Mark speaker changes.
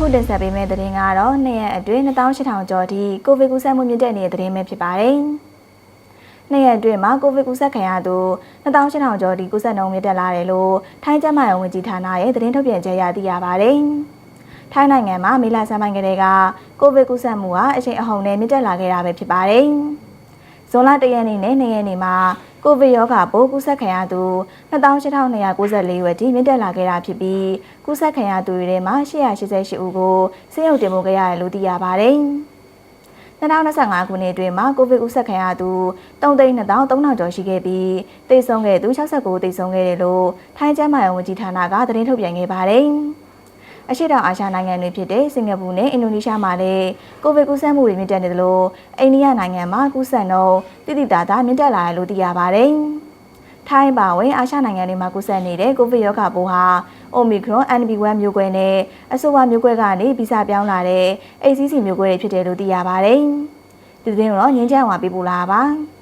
Speaker 1: အခုတင်ဆက်ပေးမယ့်သတင်းကတော့နှစ်ရက်အတွင်း2800ကျော်ထိကိုဗစ်ကူးစက်မှုမြင့်တက်နေတဲ့သတင်းပဲဖြစ်ပါတယ်။နှစ်ရက်အတွင်းမှာကိုဗစ်ကူးစက်ခံရသူ2800ကျော်ထိကူးစက်နှုန်းမြင့်တက်လာတယ်လို့ထိုင်းကျန်းမာရေးဝန်ကြီးဌာနရဲ့သတင်းထုတ်ပြန်ချက်အရသိရပါတယ်။ထိုင်းနိုင်ငံမှာမေလဆန်းပိုင်းကတည်းကကိုဗစ်ကူးစက်မှုဟာအချိန်အဟုန်နဲ့မြင့်တက်လာခဲ့တာပဲဖြစ်ပါတယ်။ဇွန်လ1ရက်နေ့နဲ့2ရက်နေ့မှာ ကိုဗစ်ရောဂါပိုးကူးစက်ခံရသူ28,294ရွက်ထိမြင့်တက်လာခဲ့တာဖြစ်ပြီးကူးစက်ခံရသူတွေထဲမှာ888ဦးကိုဆေးရုံတင်ပို့ခဲ့ရတယ်လို့သိရပါတယ်။2025ခုနှစ်အတွင်းမှာကိုဗစ်ကူးစက်ခံရသူ3,200,000ကျော်ရှိခဲ့ပြီးတိတ်ဆုံးခဲ့သူ69တိတ်ဆုံးခဲ့တယ်လို့ထိုင်းကျန်းမာရေးဝန်ကြီးဌာနကသတင်းထုတ်ပြန်ခဲ့ပါတယ်။ အရှိတောင်အာရှနိုင်ငံတွေဖြစ်တဲ့စင်ကာပူနဲ့အင်ဒိုနီးရှားမှာလည်းကိုဗစ်ကူးစက်မှုတွေမြင့်တက်နေသလိုအိန္ဒိယနိုင်ငံမှာကူးစက်နှုန်းတိတိတသားမြင့်တက်လာတယ်လို့သိရပါတယ်။ထိုင်းပါဝင်အာရှနိုင်ငံတွေမှာကူးစက်နေတဲ့ကိုဗစ်ရောဂါပိုးဟာ Omicron NB1 မျိုးကွဲနဲ့အဆိုပါမျိုးကွဲကနေဗီဇပြောင်းလာတဲ့ ACC မျိုးကွဲတွေဖြစ်တယ်လို့သိရပါတယ်။ဒီသတင်းကိုတော့ငင်းကြအောင်ပါပြပို့လာပါ။